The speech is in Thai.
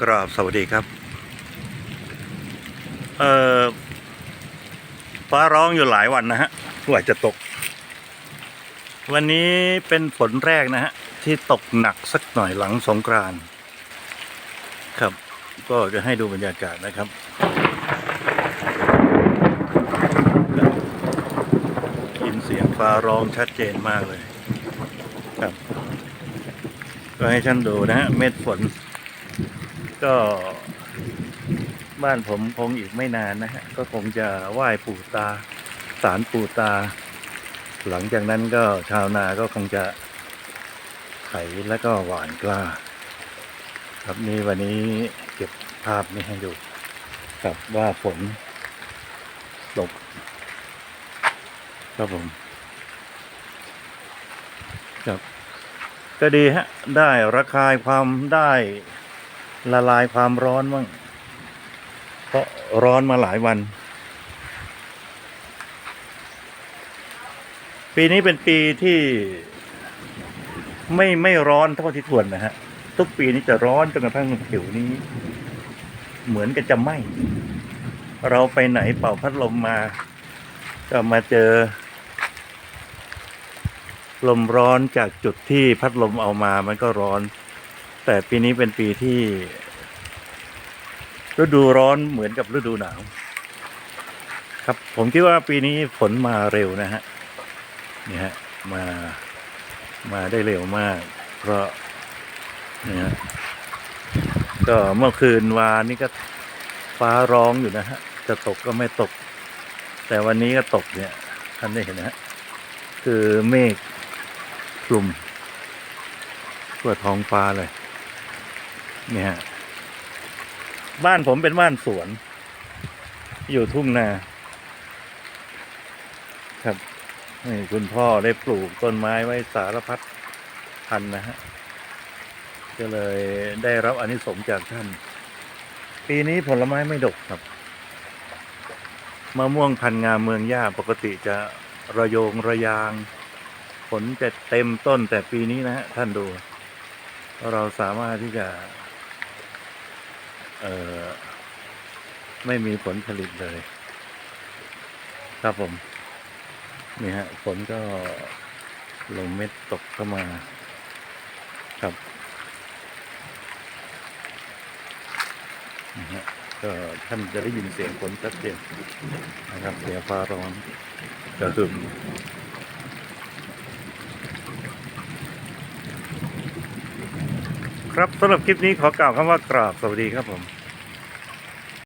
กราบสวัสดีครับ เอ่อฟ้าร้องอยู่หลายวันนะฮะกว่าจะตก วันนี้เป็นฝนแรกนะฮะ ที่ตกหนักสักหน่อยหลังสงกรานครับ ก็จะให้ดูบรรยากาศนะครับยินเสียงฟ้าร้องชัดเจนมากเลย ครับ ก็ให้ท่านดูนะฮะเม็ดฝน ก็บ้านผมคงอีกไม่นานนะฮะ ก็คงจะไหว้ปู่ตาสารปู่ตา หลังจากนั้นก็ชาวนาก็คงจะไถแล้วก็หวานกล้า ครับนี่วันนี้เก็บภาพนี้ให้ดูครับว่าฝนตกครับผมครับก็ดีฮะ ได้ระคายความได้ ละลายความร้อนบ้างเพราะร้อนมาหลายวัน ปีนี้เป็นปีที่ไม่ไม่ร้อนเท่าที่ควรนะฮะ ทุกปีนี้จะร้อนจนกระทั่งผิวนี้ เหมือนกับจะไหม้เราไปไหนเป่าพัดลมมา ก็มาเจอ ลมร้อนจากจุดที่พัดลมเอามามันก็ร้อน แต่ปีนี้เป็นปีที่ ฤดูร้อนเหมือนกับฤดูหนาว ครับผมคิดว่าปีนี้ฝนมาเร็วนะฮะนี่ฮะมามาได้เร็วมาก เพราะนี่ฮะก็เมื่อคืนวานนี่ก็ฟ้าร้องอยู่นะฮะจะตกก็ไม่ตก แต่วันนี้ก็ตกเนี่ยท่านได้เห็นนะฮะคือเมฆคลุมทั่วท้องฟ้าเลย นี่ยฮะบ้านผมเป็นบ้านสวน อยู่ทุ่งนา ครับนี่คุณพ่อได้ปลูกต้นไม้ไว้สารพัดพันนะฮะก็เลยได้รับอนิสงส์จากท่าน ปีนี้ผลไม้ไม่ดกครับมะม่วงพันงามเมืองย่าปกติจะระโยงระยาง ผลจะเต็มต้นแต่ปีนี้นะฮะท่านดู เราสามารถที่จะ เออไม่มีผลผลิตเลย ครับผม นี่ฮะฝนก็ลงเม็ดตกเข้ามา ครับนะฮะก็ท่านจะได้ยินเสียงฝนชัดเจนนะครับ เสียงฟ้าร้องกระหึ่ม ครับสำหรับคลิปนี้ขอกล่าวคำว่ากราบสวัสดีครับผม